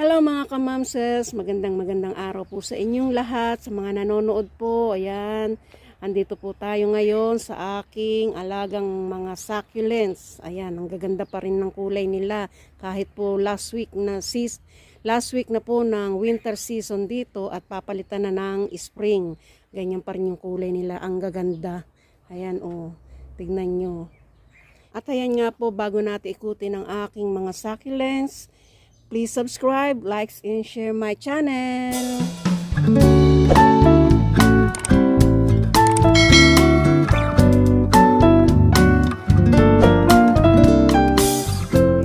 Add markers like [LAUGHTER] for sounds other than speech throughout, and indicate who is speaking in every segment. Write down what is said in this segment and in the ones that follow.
Speaker 1: Hello mga kamamses, magandang magandang araw po sa inyong lahat, sa mga nanonood po, ayan, andito po tayo ngayon sa aking alagang mga succulents, ayan, ang gaganda pa rin ng kulay nila, kahit po last week na sis, last week na po ng winter season dito at papalitan na ng spring, ganyan pa rin yung kulay nila, ang gaganda, ayan oh, tignan nyo. At ayan nga po, bago natin ikutin ang aking mga succulents, Please subscribe, likes, and share my channel.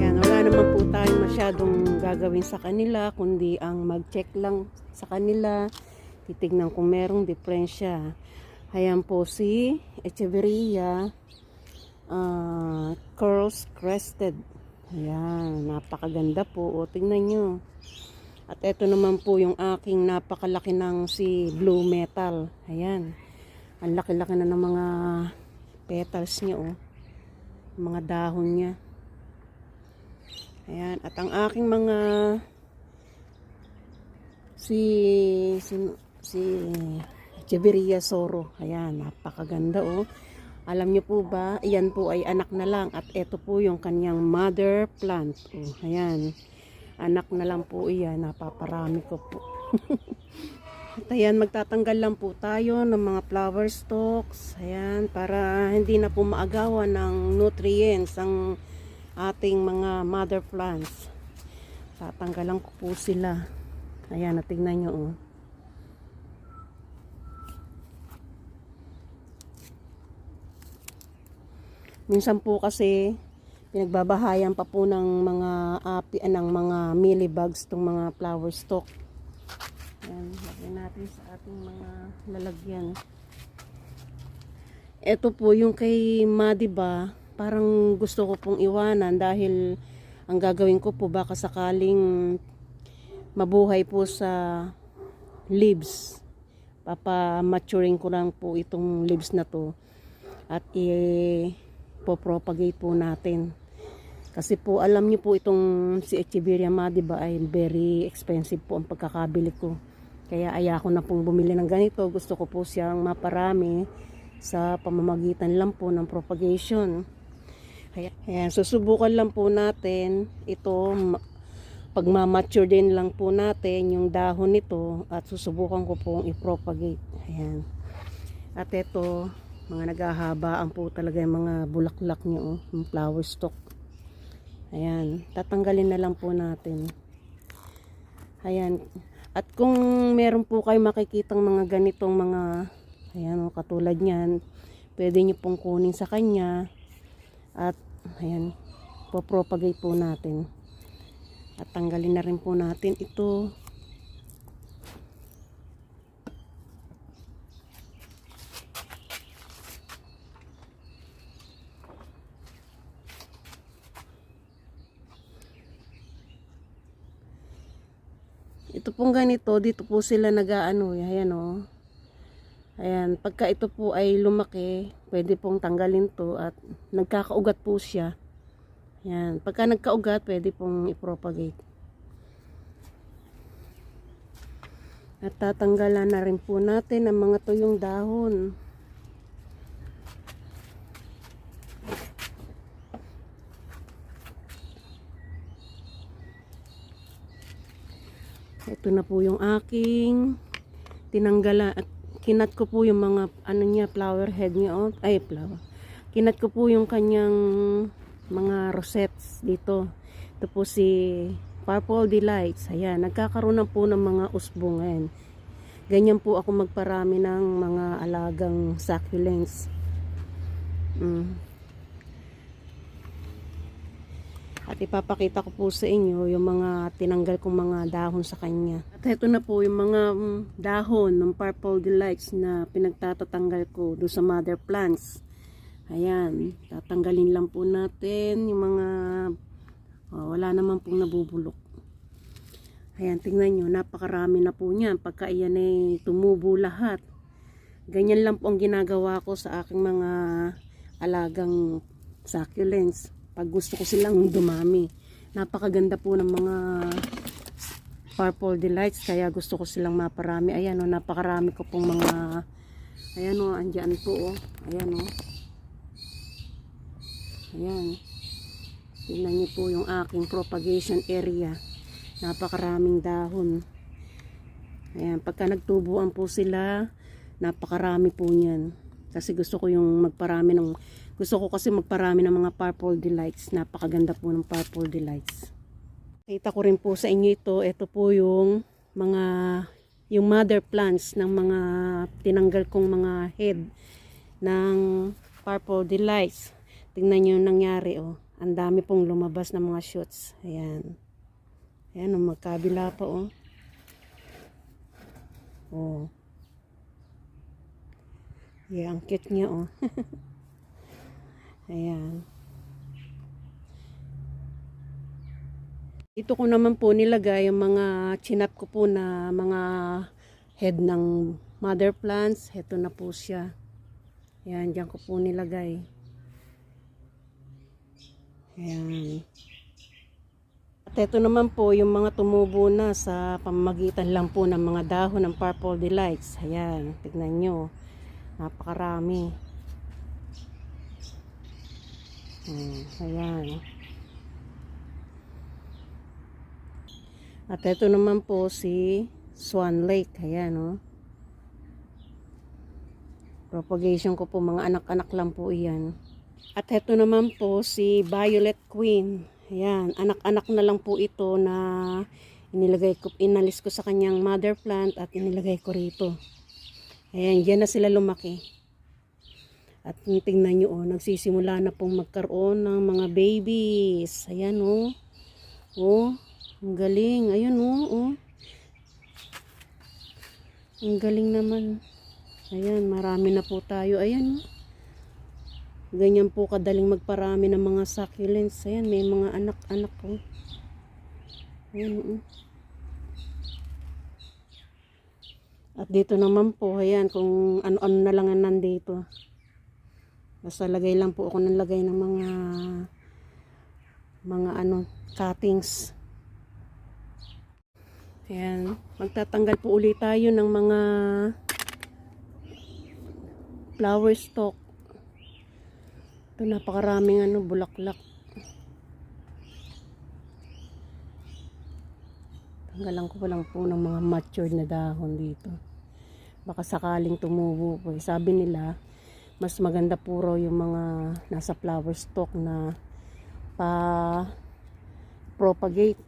Speaker 1: Yan, wala naman po tayong masyadong gagawin sa kanila, kundi ang mag-check lang sa kanila, titignan kung merong diferensya. Ayan po si Echeverria ah, Curls Crested. Ayan, napakaganda po. O, tingnan nyo. At ito naman po yung aking napakalaki ng si Blue Metal. Ayan. Ang laki-laki na ng mga petals niya, oh. Mga dahon niya. Ayan. At ang aking mga si si, si Cheveria Soro. Ayan, napakaganda, oh. Alam niyo po ba, iyan po ay anak na lang at ito po yung kanyang mother plant. Oh, ayan. Anak na lang po iyan, napaparami ko po. [LAUGHS] at ayan, magtatanggal lang po tayo ng mga flower stalks. Ayan, para hindi na po maagawan ng nutrients ang ating mga mother plants. Tatanggalan ko po sila. Ayan, natingnan nyo oh. Minsan po kasi pinagbabahayan pa po ng mga api ah, ng mga millibugs tong mga flower stalk. Yan, lagyan natin sa ating mga lalagyan. Ito po yung kay Madiba, parang gusto ko pong iwanan dahil ang gagawin ko po baka sakaling mabuhay po sa leaves. Papa-maturing ko lang po itong leaves na to at i po-propagate po natin. Kasi po alam niyo po itong si Echeveria Madiba ay very expensive po ang pagkakabili ko. Kaya ayako na pong bumili ng ganito. Gusto ko po siyang maparami sa pamamagitan lang po ng propagation. Ayan, susubukan lang po natin ito pagmamature din lang po natin yung dahon nito at susubukan ko pong i-propagate. Ayan. At ito, mga naghahabaan po talaga yung mga bulaklak niyo, oh, yung flower stalk. Ayan, tatanggalin na lang po natin. Ayan. At kung meron po kayo makikitang mga ganitong mga, ayan oh, katulad niyan, pwede niyo pong kunin sa kanya. At, ayan, po-propagate po natin. At tanggalin na rin po natin ito. Ito pong ganito, dito po sila nag-ano, ayan o. Oh. Ayan, pagka ito po ay lumaki, pwede pong tanggalin to at nagkakaugat po siya. Ayan, pagka nagkaugat, pwede pong i-propagate. At tatanggalan na rin po natin ang mga tuyong dahon. Ito na po yung aking tinanggalan at kinat ko po yung mga ano niya flower head niya oh. ay flower. Kinat ko po yung kanyang mga rosettes dito. Ito po si Purple Delights. Ayan, nagkakaroon na po ng mga usbong ngayon. Ganyan po ako magparami ng mga alagang succulents. Mm. At ipapakita ko po sa inyo yung mga tinanggal kong mga dahon sa kanya. At ito na po yung mga mm, dahon ng Purple Delights na pinagtatatanggal ko do sa mother plants. Ayan, tatanggalin lang po natin yung mga oh, wala naman pong nabubulok. Ayan, tingnan nyo, napakarami na po niyan. Pagka iyan ay tumubo lahat. Ganyan lang po ang ginagawa ko sa aking mga alagang succulents pag gusto ko silang dumami. Napakaganda po ng mga purple delights kaya gusto ko silang maparami. Ayan o, napakarami ko pong mga ayan o, andyan po o. Ayan o. Ayan. Tingnan niyo po yung aking propagation area. Napakaraming dahon. Ayan, pagka nagtubuan po sila, napakarami po niyan. Kasi gusto ko yung magparami ng gusto ko kasi magparami ng mga purple delights. Napakaganda po ng purple delights. Kita ko rin po sa inyo ito. Ito po yung mga yung mother plants ng mga tinanggal kong mga head ng purple delights. Tingnan yung nangyari oh. Ang dami pong lumabas ng mga shoots. Ayan. Ayan, oh, magkabila pa oh. Oh. Yeah, ang cute niya oh. [LAUGHS] Ayan. Ito ko naman po nilagay yung mga chinap ko po na mga head ng mother plants. Ito na po siya. Ayan, dyan ko po nilagay. Ayan. At ito naman po yung mga tumubo na sa pamamagitan lang po ng mga dahon ng purple delights. Ayan, tignan nyo. Napakarami. Hmm, ayan. At ito naman po si Swan Lake. Ayan, oh. Propagation ko po, mga anak-anak lang po iyan. At ito naman po si Violet Queen. Ayan, anak-anak na lang po ito na inilagay ko, inalis ko sa kanyang mother plant at inilagay ko rito. Ayan, diyan na sila lumaki. At tingnan nyo, oh, nagsisimula na pong magkaroon ng mga babies. Ayan, oh. Oh, ang galing. Ayun, oh, oh. Ang galing naman. Ayan, marami na po tayo. Ayan, oh. Ganyan po kadaling magparami ng mga succulents. Ayan, may mga anak-anak po. Ayan, oh. At dito naman po, ayan, kung ano-ano na lang ang nandito. Basta lagay lang po ako ng lagay ng mga mga ano, cuttings. Ayan, magtatanggal po ulit tayo ng mga flower stalk. Ito napakaraming ano, bulaklak. Tanggalan ko pa lang po ng mga matured na dahon dito. Baka sakaling tumubo po. eh. Sabi nila, mas maganda puro yung mga nasa flower stalk na pa propagate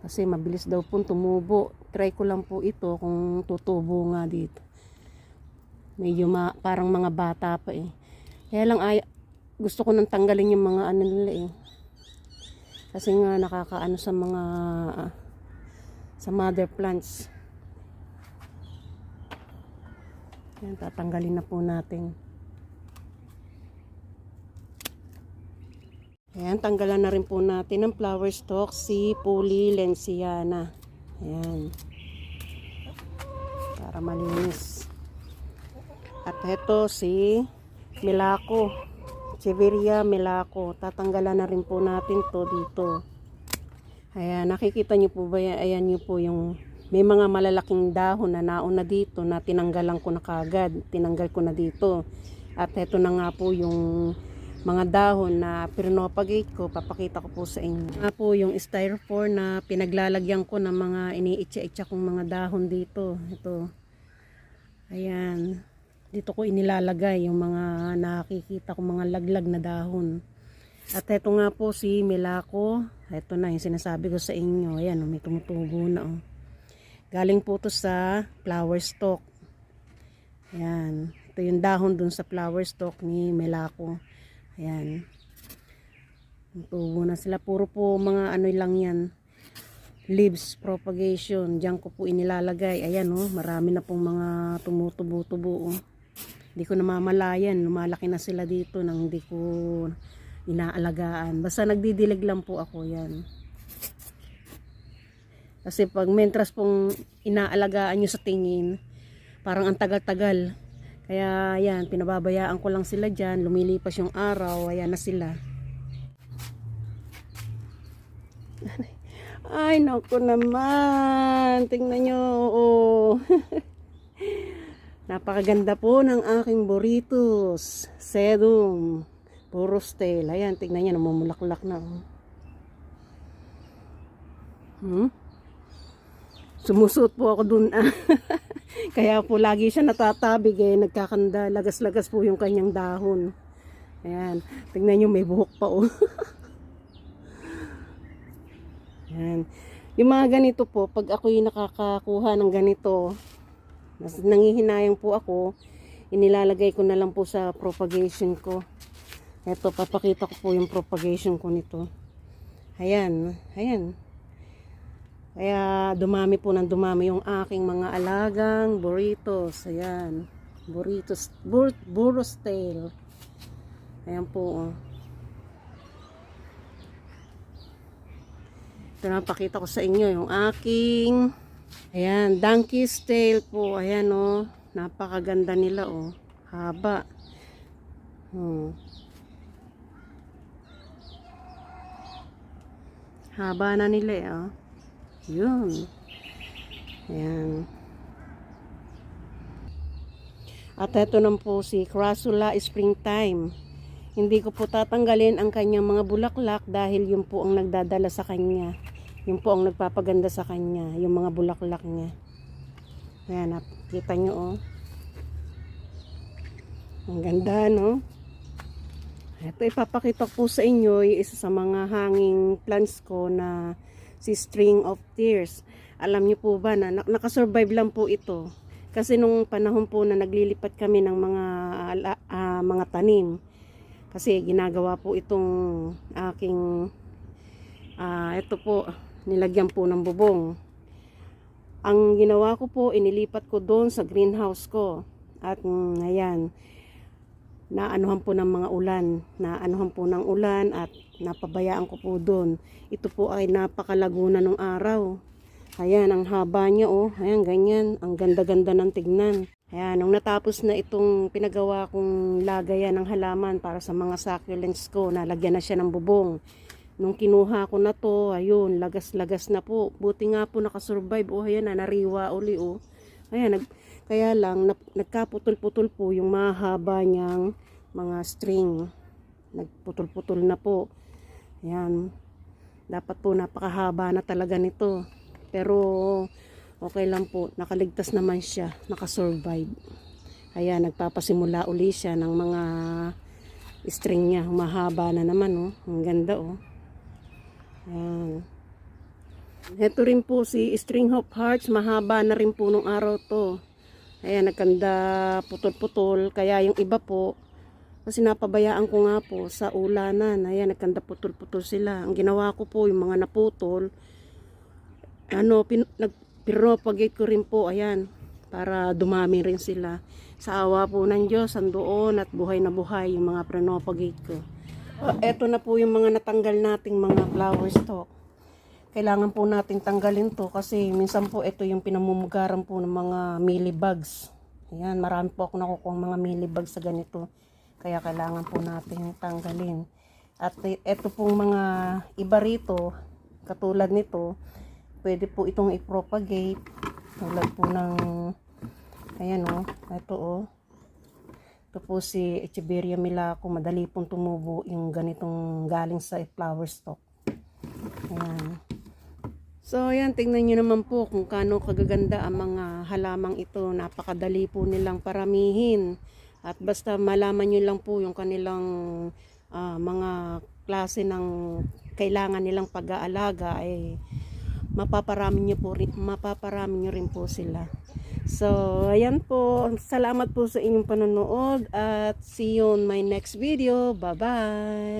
Speaker 1: kasi mabilis daw po tumubo. Try ko lang po ito kung tutubo nga dito. Medyo ma, parang mga bata pa eh. Kaya lang ay, gusto ko nang tanggalin yung mga ano nila eh. Kasi nga nakakaano sa mga sa mother plants. Yan, tatanggalin na po natin. Ayan, tanggalan na rin po natin ang flower stalk si Puli Lenciana. Ayan. Para malinis. At ito si Milako. Cheveria Milako. Tatanggalan na rin po natin to dito. Ayan, nakikita niyo po ba yan? Ayan niyo po yung may mga malalaking dahon na nauna dito na tinanggalan ko na kagad. Tinanggal ko na dito. At ito na nga po yung mga dahon na pinopagate ko, papakita ko po sa inyo. Nga po yung styrofoam na pinaglalagyan ko ng mga iniitsa-itsa kong mga dahon dito. Ito. Ayan. Dito ko inilalagay yung mga nakikita ko mga laglag na dahon. At ito nga po si Milako. Ito na yung sinasabi ko sa inyo. Ayan, oh, may tumutubo na. Oh. Galing po to sa flower stalk. Ayan. Ito yung dahon dun sa flower stalk ni Milako. Ayan. Tubo na sila. Puro po mga ano lang yan. Leaves propagation. Diyan ko po inilalagay. Ayan oh. Marami na pong mga tumutubo-tubo oh. Hindi ko namamalayan. Lumalaki na sila dito nang hindi ko inaalagaan. Basta nagdidilig lang po ako yan. Kasi pag mentras pong inaalagaan nyo sa tingin, parang ang tagal-tagal. Kaya yan, pinababayaan ko lang sila dyan. Lumilipas yung araw, ayan na sila. [LAUGHS] Ay, naku naman. Tingnan nyo. Oh. [LAUGHS] Napakaganda po ng aking burritos. Sedum. Puro stale. Ayan, tingnan nyo. Namumulaklak na. oh. Hmm? Sumusot po ako dun. ah. [LAUGHS] Kaya po lagi siya natatabig eh. Nagkakanda. Lagas-lagas po yung kanyang dahon. Ayan. Tingnan nyo, may buhok pa oh. [LAUGHS] Ayan. Yung mga ganito po, pag ako'y nakakakuha ng ganito, nas- nangihinayang po ako, inilalagay ko na lang po sa propagation ko. Ito, papakita ko po yung propagation ko nito. Ayan, ayan. Kaya dumami po ng dumami yung aking mga alagang burritos. Ayan. Burritos, bur, burros tail. Ayan po. Oh. Ito na pakita ko sa inyo yung aking ayan, donkey's tail po. Ayan oh. Napakaganda nila oh. Haba. Hmm. Haba na nila eh, oh. Yun. Ayan. At ito naman po si Crasula Springtime. Hindi ko po tatanggalin ang kanyang mga bulaklak dahil yun po ang nagdadala sa kanya. Yun po ang nagpapaganda sa kanya, yung mga bulaklak niya. Ayan, nakita nyo oh. Ang ganda, no? Ito ipapakita po sa inyo yung isa sa mga hanging plants ko na si String of Tears. Alam niyo po ba na nak- nakasurvive lang po ito. Kasi nung panahon po na naglilipat kami ng mga ah, mga tanim. Kasi ginagawa po itong aking ah, ito po nilagyan po ng bubong. Ang ginawa ko po inilipat ko doon sa greenhouse ko. At mm, ayan, naanuhan po ng mga ulan, naanuhan po ng ulan at napabayaan ko po doon. Ito po ay napakalaguna ng araw. Ayan, ang haba niya oh. Ayan, ganyan. Ang ganda-ganda ng tignan. Ayan, nung natapos na itong pinagawa kong lagayan ng halaman para sa mga succulents ko, nalagyan na siya ng bubong. Nung kinuha ko na to, ayun, lagas-lagas na po. Buti nga po nakasurvive. Oh, ayan na, nariwa uli oh. Ayan, nag, kaya lang, nagkaputol-putol po yung mahaba niyang mga string. Nagputol-putol na po. Ayan. Dapat po napakahaba na talaga nito. Pero, okay lang po. Nakaligtas naman siya. Nakasurvive. Ayan, nagpapasimula uli siya ng mga string niya. Mahaba na naman, oh. Ang ganda, oh. Ayan. Ito rin po si String of Hearts. Mahaba na rin po nung araw to. Ayan, nagkanda putol-putol. Kaya yung iba po, kasi napabayaan ko nga po sa ulanan. Ayan, nagkanda putol-putol sila. Ang ginawa ko po, yung mga naputol, ano, pin, nag, pinropagate ko rin po, ayan, para dumami rin sila. Sa awa po ng Diyos, andoon at buhay na buhay yung mga pinopagate ko. Uh, eto na po yung mga natanggal nating mga flower stalk. Kailangan po nating tanggalin to kasi minsan po ito yung pinamumugaran po ng mga millibugs. Ayan, marami po ako nakukuha mga millibugs sa ganito. Kaya kailangan po nating tanggalin. At eto pong mga iba rito, katulad nito, pwede po itong i-propagate. Tulad po ng, ayan o, ito o. Ito po si Echeveria Milaco, madali pong tumubo yung ganitong galing sa flower stalk. Ayan. So, ayan, tingnan nyo naman po kung kano kagaganda ang mga halamang ito. Napakadali po nilang paramihin. At basta malaman nyo lang po yung kanilang ah, mga klase ng kailangan nilang pag-aalaga ay mapaparami nyo po mapaparami nyo rin po sila. So, ayan po. Salamat po sa inyong panonood at see you on my next video. Bye-bye!